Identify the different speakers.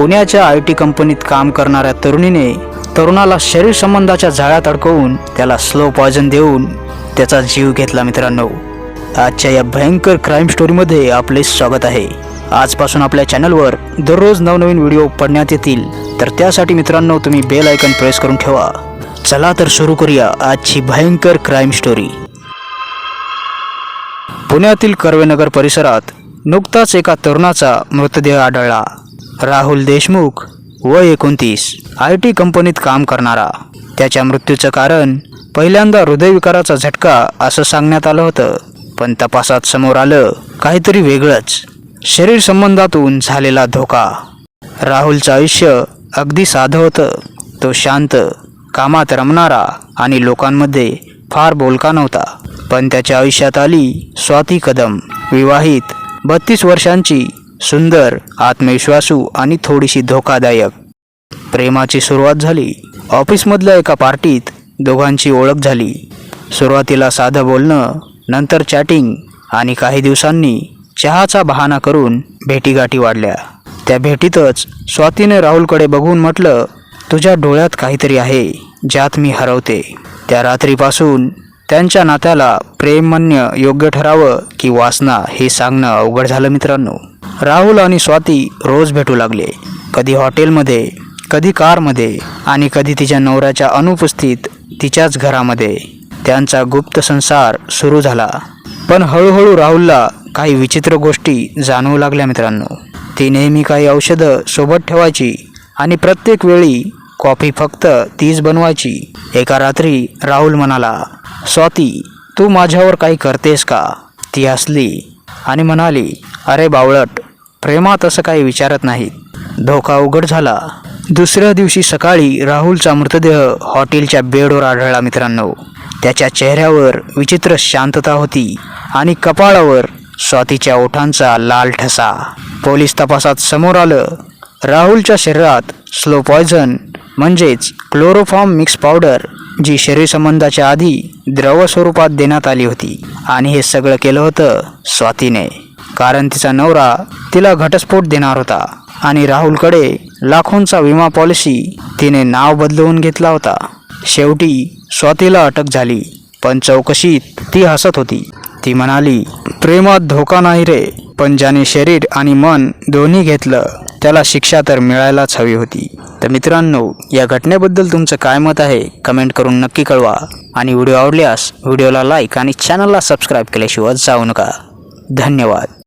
Speaker 1: पुण्याच्या I T कंपनीत काम करणाऱ्या तरुणीने तरुणाला शरीर संबंधाच्या जाळ्यात अडकवून त्याला स्लो पॉयझन देऊन त्याचा जीव घेतला मित्रांनो. आजच्या या भयंकर क्राईम स्टोरीमध्ये आपले स्वागत आहे. आजपासून आपल्या चॅनलवर दररोज नवनवीन व्हिडिओ पडण्यात येतील. तर त्यासाठी मित्रांनो तुम्ही बेल आयकन प्रेस करून ठेवा. चला तर सुरू करूया आजची भयंकर क्राईम स्टोरी पुण्यातील कर्वेनगर परिसरात नुकताच एका तरुणाचा मृतदेह आढळला. राहुल देशमुख व एकोणतीस. आय टी कंपनीत काम करणारा. त्याच्या मृत्यूचं कारण पहिल्यांदा हृदयविकाराचा झटका असं सांगण्यात आलं होतं. पण तपासात समोर आलं काहीतरी वेगळंच. शरीर संबंधातून झालेला धोका. राहुलचं आयुष्य अगदी साधं होतं. तो शांत कामात रमणारा आणि लोकांमध्ये फार बोलका नव्हता. पण त्याच्या आयुष्यात आली स्वाती कदम. विवाहित बत्तीस वर्षांची सुंदर आत्मविश्वासू आणि थोडीशी धोकादायक. प्रेमाची सुरुवात झाली. ऑफिसमधल्या एका पार्टीत दोघांची ओळख झाली. सुरुवातीला साधं बोलणं नंतर चॅटिंग आणि काही दिवसांनी चहाचा बहाणा करून भेटीगाठी वाढल्या. त्या भेटीतच स्वातीने राहुलकडे बघून म्हटलं तुझ्या डोळ्यात काहीतरी आहे ज्यात मी हरवते. त्या रात्रीपासून त्यांच्या नात्याला प्रेमन्य योग्य ठरावं की वासना हे सांगणं अवघड झालं मित्रांनो. राहुल आणि स्वाती रोज भेटू लागले. कधी हॉटेलमध्ये कधी कारमध्ये आणि कधी तिच्या नवऱ्याच्या अनुपस्थित तिच्याच घरामध्ये. त्यांचा गुप्त संसार सुरू झाला. पण हळूहळू राहुलला काही विचित्र गोष्टी जाणवू लागल्या मित्रांनो. ती नेहमी काही औषधं सोबत ठेवायची आणि प्रत्येक वेळी कॉफी फक्त तीच बनवायची. एका रात्री राहुल म्हणाला स्वाती तू माझ्यावर काही करतेस का? ती हसली आणि म्हणाली अरे बावळट प्रेमात असं काही विचारत नाहीत. धोका उघड झाला. दुसऱ्या दिवशी सकाळी राहुलचा मृतदेह हॉटेलच्या बेडवर आढळला मित्रांनो. त्याच्या चेहऱ्यावर विचित्र शांतता होती आणि कपाळावर स्वातीच्या ओठांचा लाल ठसा. पोलीस तपासात समोर आलं राहुलच्या शरीरात स्लो पॉयझन म्हणजेच क्लोरोफॉर्म मिक्स पावडर जी शरीर संबंधाच्या आधी द्रव स्वरूपात देण्यात आली होती. आणि हे सगळं केलं होतं स्वातीने. कारण तिचा नवरा तिला घटस्फोट देणार होता आणि राहुलकडे लाखोंचा विमा पॉलिसी तिने नाव बदलवून घेतला होता. शेवटी स्वातीला अटक झाली पण चौकशीत ती हसत होती. ती म्हणाली प्रेमात धोका नाही रे पण ज्याने शरीर आणि मन दोन्ही घेतलं त्याला शिक्षा तर मिळायलाच हवी होती. तर मित्रांनो या घटनेबद्दल तुमचं काय मत आहे कमेंट करून नक्की कळवा. आणि व्हिडिओ आवडल्यास व्हिडिओला लाईक आणि चॅनलला सबस्क्राईब केल्याशिवाय जाऊ नका. धन्यवाद.